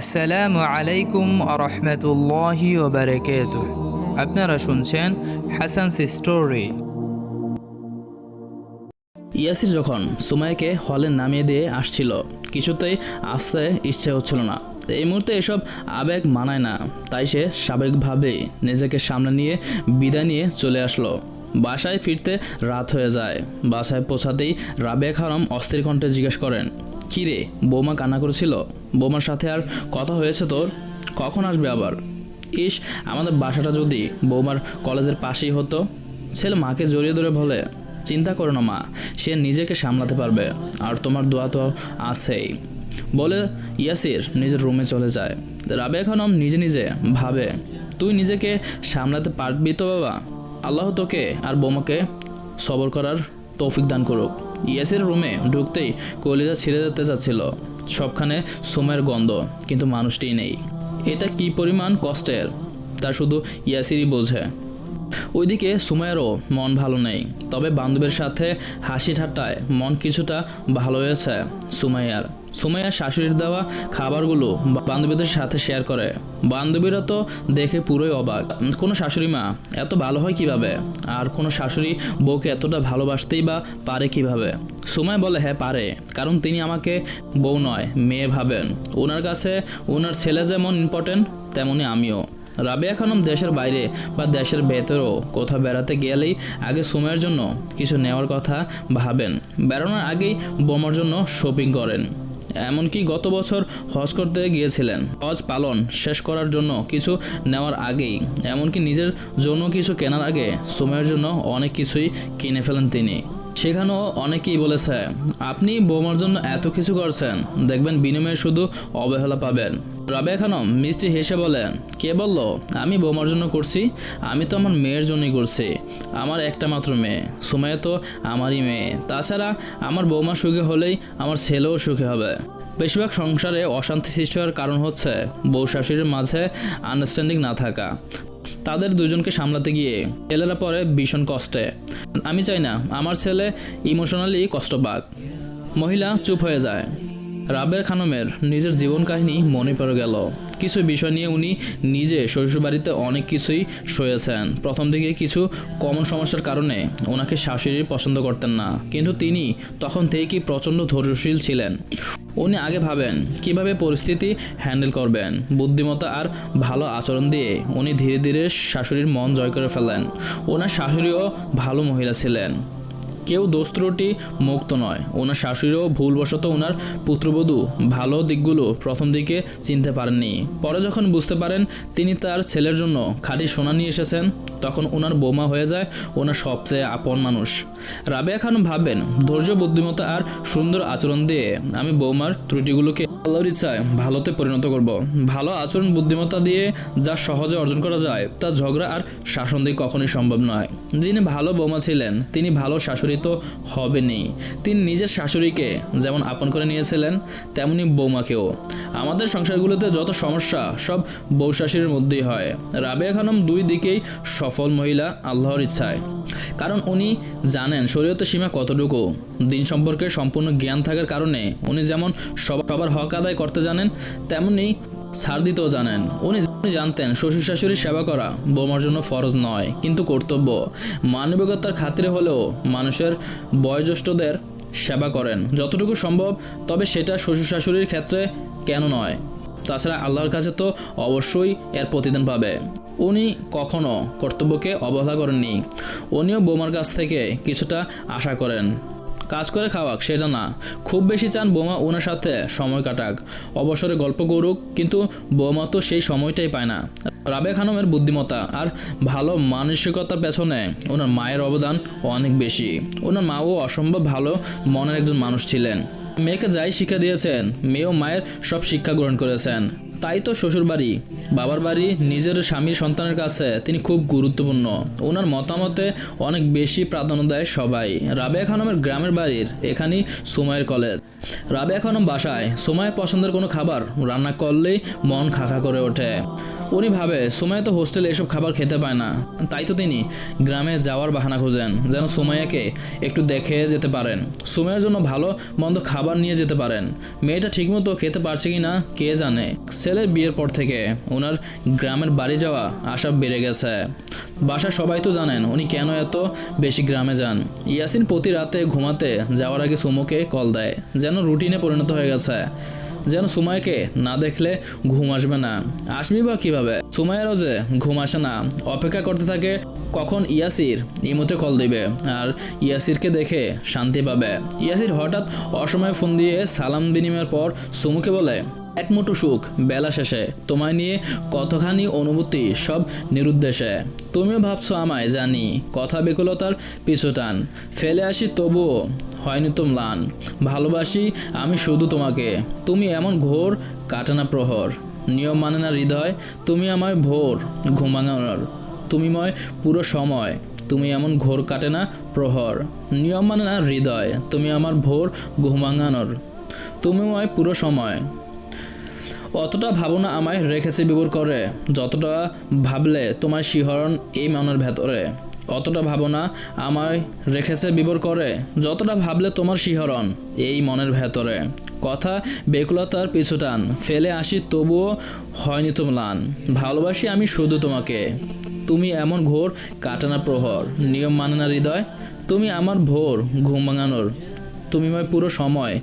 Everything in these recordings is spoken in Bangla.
আসসালামু আলাইকুম রহমতুল্লাহি ওবরাকাত আপনারা শুনছেন হাসান স্টোরি। ইয়াসির যখন সুমাইকে হলে নামিয়ে দিয়ে আসছিল, কিছুতেই আসতে ইচ্ছে হচ্ছিল না। এই মুহূর্তে এসব আবেগ মানায় না, তাই সে স্বাভাবিকভাবেই নিজেকে সামনে নিয়ে বিদায় নিয়ে চলে আসলো। বাসায় ফিরতে রাত হয়ে যায়। বাসায় পৌঁছাতেই রাবেয়া খানম অস্থির কণ্ঠে জিজ্ঞেস করেন কী রে? বৌমা কান্না করেছিল? বৌমার সাথে আর কথা হয়েছে তোর? কখন আসবে আবার? ইস, আমাদের বাসাটা যদি বৌমার কলেজের পাশেই হতো। ছেলে মাকে জড়িয়ে ধরে বলে, চিন্তা করো না মা, সে নিজেকে সামলাতে পারবে, আর তোমার দোয়া তো আছেই। বলে ইয়াসির নিজের রুমে চলে যায়। রাবেয়া খানম নিজে নিজে ভাবে, তুই নিজেকে সামলাতে পারবি তো বাবা? আল্লাহ তোকে আর বৌমাকে সবর করার তৌফিক দান করুক। ইয়াসির রুমে ঢুকতেই কলিজা ছিঁড়ে যেতে চাচ্ছিল। সবখানে সোমের গন্ধ, কিন্তু মানুষটি নেই। এটা কি পরিমাণ কষ্টের? তা শুধু ইয়াসিরই বোঝে। ওইদিকে সুমায়েরও মন ভালো নেই, তবে বান্ধবের সাথে হাসি ঠাট্টায় মন কিছুটা ভালো হয়েছে সুমাইয়ার। সুমাইয়ার শাশুড়ির দেওয়া খাবারগুলো বান্ধবীদের সাথে শেয়ার করে। বান্ধবীরা তো দেখে পুরোই অবাক। কোনো শাশুড়ি মা, এত ভালো হয় কীভাবে? আর কোনো শাশুড়ি বউকে এতটা ভালোবাসতেই বা পারে কীভাবে? সুমাই বলে হ্যাঁ পারে। কারণ তিনি আমাকে বউ নয়, মেয়ে ভাবেন। ওনার কাছে ওনার ছেলে যেমন ইম্পর্টেন্ট তেমনি আমিও। রাবেয়া খানম দেশের বাইরে বা দেশের ভেতরেও কোথাও বেড়াতে গেলেই আগে সময়ের জন্য কিছু নেওয়ার কথা ভাবেন। বেড়ানোর আগেই বোমার জন্য শপিং করেন। এমনকি গত বছর হজ করতে গিয়েছিলেন। হজ পালন শেষ করার জন্য কিছু নেওয়ার আগেই, এমনকি নিজের জন্য কিছু কেনার আগে সময়ের জন্য অনেক কিছুই কিনে ফেলেন তিনি। সেখানেও অনেকেই বলেছে, আপনি বোমার জন্য এত কিছু করছেন। দেখবেন বিনিময়ে শুধু অবহেলা পাবেন। রাবেয়া খানম মিষ্টি হেসে বলেন কে বলল? আমি বৌমার জন্য করছি। আমি তো আমার মেয়ের জন্যই করছি। আমার একটা মাত্র মেয়ে। সুমাইয়া তো আমারই মেয়ে। তাছাড়া আমার বৌমা সুখে হলেই আমার ছেলেও সুখে হবে। বেশিরভাগ সংসারে অশান্তি সৃষ্টি হওয়ার কারণ হচ্ছে বউ শাশুড়ির মাঝে আন্ডারস্ট্যান্ডিং না থাকা। তাদের দুজনকে সামলাতে গিয়ে ছেলেরা পরে ভীষণ কষ্টে। আমি চাই না, আমার ছেলে ইমোশনালি কষ্ট পাক মহিলা চুপ হয়ে যায়। রাবের খানমের নিজের জীবন কাহিনী মনে পড়ে গেল। কিছু বিষয় নিয়ে উনি নিজে শ্বশুরবাড়িতে অনেক কিছুই সয়েছেন। প্রথম দিকে কিছু কমন সমস্যার কারণে ওনাকে শাশুড়ি পছন্দ করতেন না। কিন্তু তিনি তখন থেকেই প্রচণ্ড ধৈর্যশীল ছিলেন। উনি আগে ভাবেন কীভাবে পরিস্থিতি হ্যান্ডেল করবেন, বুদ্ধিমত্তা আর ভালো আচরণ দিয়ে উনি ধীরে ধীরে শাশুড়ির মন জয় করে ফেলেন। ওনার শাশুড়িও ভালো মহিলা ছিলেন। কেউ দোষ মুক্ত নয়। ওনার শাশুড়িও ভুলবশত ওনার পুত্রবধূ। ভালো দিকগুলো প্রথম দিকে চিনতে পারেননি। পরে যখন বুঝতে পারেন তিনি তার ছেলের জন্য খাঁটি সোনা নিয়ে এসেছেন, তখন ওনার বোমা হয়ে যায় ওনার সবচেয়ে আপন মানুষ। রাবেয়া খান ভাববেন, ধৈর্য, বুদ্ধিমত্তা আর সুন্দর আচরণ দিয়ে আমি বৌমার ত্রুটিগুলোকে আল্লাহর ইচ্ছায় ভালোতে পরিণত করব। ভালো আচরণ, বুদ্ধিমত্তা দিয়ে যা সহজে অর্জন করা যায়, তা ঝগড়া আর শাসন দিয়ে কখনোই সম্ভব নয়। যিনি ভালো বৌমা ছিলেন, তিনি ভালো শাশুড়ি তো হবেনই তিনি নিজের শাশুড়িকে যেমন আপন করে নিয়েছিলেন, তেমনি বৌমাকেও। আমাদের সংসারগুলোতে যত সমস্যা, সব বউ শাশুড়ির মধ্যেই হয়। রাবেয়া খানম দুই দিকেই সফল মহিলা আল্লাহর ইচ্ছায়। কারণ উনি জানেন শরীয়তের সীমা কতটুকু। দিন সম্পর্কে সম্পূর্ণ জ্ঞান থাকার কারণে উনি যেমন সব- সবার হক আদায় করতে জানেন, তেমনি ছাড় জানেন। উনি উনি জানতেন শ্বশুর শাশুড়ির সেবা করা বোমার জন্য ফরজ নয়, কিন্তু কর্তব্য। মানবিকতার খাতিরে হলেও মানুষের বয়োজ্যেষ্ঠদের সেবা করেন। যতটুকু সম্ভব, তবে সেটা শ্বশুর শাশুড়ির ক্ষেত্রে কেন নয়? তাছাড়া আল্লাহর কাছে তো অবশ্যই এর প্রতিদান পাবে। উনি কখনো কর্তব্যকে অবহেলা করেননি। উনিও বোমার কাছ থেকে কিছুটা আশা করেন। কাজ করে খাওয়াক, সেটা না। খুব বেশি চান বোমা ওনার সাথে সময় কাটাক। অবসরে গল্প করুক, কিন্তু বোমা তো সেই সময়টাই পায় না। রাবে খানমের বুদ্ধিমত্তা আর ভালো মানসিকতার পেছনে ওনার মায়ের অবদান অনেক বেশি। ওনার মাও অসম্ভব ভালো মনের একজন মানুষ ছিলেন। মেয়েকে যাই শিক্ষা দিয়েছেন, মেয়েও মায়ের সব শিক্ষা গ্রহণ করেছেন। তাই তো শ্বশুর বাড়ি। বাবার বাড়ি নিজের স্বামীর সন্তানের কাছে তিনি খুব গুরুত্বপূর্ণ। ওনার মতামতে অনেক বেশি প্রাধান্য দেয় সবাই। রাবেয়া খানমের গ্রামের বাড়ির, এখানেই সুমাইয়ের কলেজ। রাবেয়া খানম বাসায়, সুমাইয়ের পছন্দের কোনো খাবার রান্না করলেই মন খাখা করে ওঠে। উনি ভাবে, সুমাইয়া তো হোস্টেলে এসব খাবার খেতে পায় না। তাই তো তিনি গ্রামে যাওয়ার বাহানা খুঁজেন, যেন সুমাইয়াকে একটু দেখে যেতে পারেন। সুমাইয়ের জন্য ভালো মন্দ খাবার নিয়ে যেতে পারেন। মেয়েটা ঠিকমতো খেতে পারছে কি না, কে জানে। ছেলের বিয়ের পর থেকে ওনার গ্রামের বাড়ি যাওয়া, আশা বেড়ে গেছে। বাসা সবাই তো জানেন উনি কেন এত বেশি গ্রামে যান। ইয়াসিন প্রতি রাতে ঘুমাতে যাওয়ার আগে সুমুকে কল দেয়, যেন রুটিনে পরিণত হয়ে গেছে। যেন সুমাইকে না দেখলে ঘুম আসবে না। আসবি বা কীভাবে? সুমাইয়েরও যে ঘুম আসে না, অপেক্ষা করতে থাকে কখন ইয়াসির ইমুতে কল দিবে আর ইয়াসিরকে দেখে শান্তি পাবে। ইয়াসির হঠাৎ অসময়ে ফোন দিয়ে সালাম বিনিময়ের পর সুমুকে বলে এক মুঠো সুখ, বেলা শেষে। তোমায় নিয়ে কতখানি অনুভূতি, সব নিরুদ্দেশে। তুমিও ভাবছ আমায়, জানি, কথা বিকলতার পিছু টান। ফেলে আসি তবুও হয়নি তো ম্লান। ভালোবাসি আমি শুধু তোমাকে। তুমি এমন ঘোর কাটানা প্রহর। নিয়ম মানে না হৃদয়, তুমি আমায় ভোর ঘুমাঙানোর তুমি ময় পুরো সময়, তুমি এমন ঘোর কাটে না প্রহর। নিয়ম মানে না হৃদয়, তুমি আমার ভোর ঘুমাঙানোর তুমি ময় পুরো সময়। অতটা ভাবনা আমায় রেখেছে বিবর করে, যতটা ভাবলে তোমার শিহরণ এই মনের ভেতরে? অতটা ভাবনা আমায় রেখেছে বিবর করে, যতটা ভাবলে তোমার শিহরণ এই মনের ভেতরে? কথা বেকুলতার পিছু টান, ফেলে আসি তবুও হয়নি তো ম্লান ভালোবাসি আমি শুধু তোমাকে। তুমি এমন ঘোর কাটানা প্রহর, নিয়ম মানে না হৃদয়? তুমি আমার ভোর, ঘুম ভাঙানোর। তুমি ময় পুরো সময়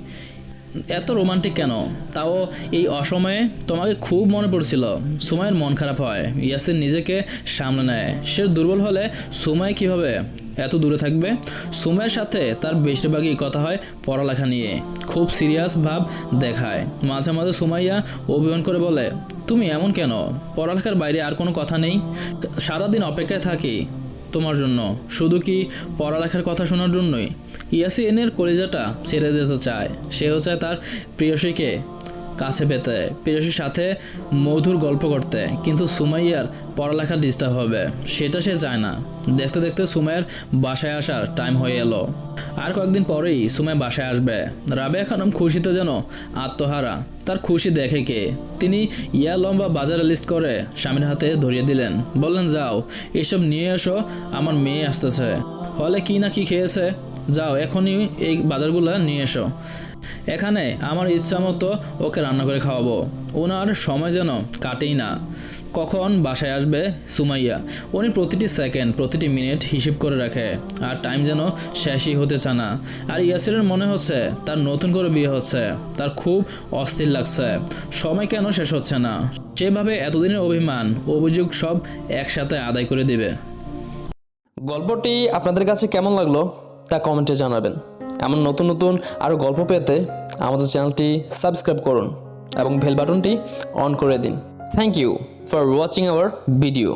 এত রোমান্টিক কেন? তাও এই অসময়ে তোমাকে খুব মনে পড়ছিল। সুমাইয়ের মন খারাপ হয়। ইয়াসিন নিজেকে সামলে নেয়। সে দুর্বল হলে সুমাই কীভাবে এত দূরে থাকবে? সুমাইয়ের সাথে তার বেশিরভাগই কথা হয় পড়ালেখা নিয়ে। খুব সিরিয়াস ভাব দেখায়। মাঝে মাঝে সুমাইয়া অভিমান করে বলে, তুমি এমন কেন? পড়ালেখার বাইরে আর কোনো কথা নেই? সারাদিন অপেক্ষায় থাকি। তোমার জন্য। শুধু কি পড়ালেখার কথা শোনার জন্যই? ইয়াসিনের কলেজাটা ছেড়ে দিতে চায়। সেও চায় তার প্রিয়সীকে কাছে পেতে। প্রিয়সীর সাথে মধুর গল্প করতে। কিন্তু সুমাইয়ার পড়ালেখা ডিস্টার্ব হবে। সেটা সে চায় না। দেখতে দেখতে সুমাইয়ের বাসায় আসার টাইম হয়ে এলো। আর কয়েকদিন পরেই সুমাই বাসায় আসবে। রাবেয়া খানম খুশিতে যেন আত্মহারা। তার খুশি দেখে কে? তিনি ইয়া লম্বা বাজারে লিস্ট করে স্বামীর হাতে ধরিয়ে দিলেন। বললেন, যাও, এসব নিয়ে এসো, আমার মেয়ে আসতেছে। হলে কি না কি খেয়েছে? যাও, এখনই এই বাজারগুলো নিয়ে এসো। এখানে আমার ইচ্ছা মতো ওকে রান্না করে খাওয়াবো। ওনার সময় যেন কাটেই না। কখন বাসায় আসবে সুমাইয়া? উনি প্রতিটি সেকেন্ড, প্রতিটি মিনিট হিসেব করে রাখে, আর টাইম যেন শেষই হতে চায় না। আর ইয়াসিরের মনে হচ্ছে তার নতুন করে বিয়ে হচ্ছে। তার খুব অস্থির লাগছে। সময় কেন শেষ হচ্ছে না? সেভাবে এতদিনের অভিমান, অভিযোগ সব একসাথে আদায় করে দিবে। গল্পটি আপনাদের কাছে কেমন লাগল? তা কমেন্টে জানাবেন। এমন নতুন নতুন আরও গল্প পেতে আমাদের চ্যানেলটি সাবস্ক্রাইব করুন এবং বেল বাটনটি অন করে দিন। Thank you for watching our video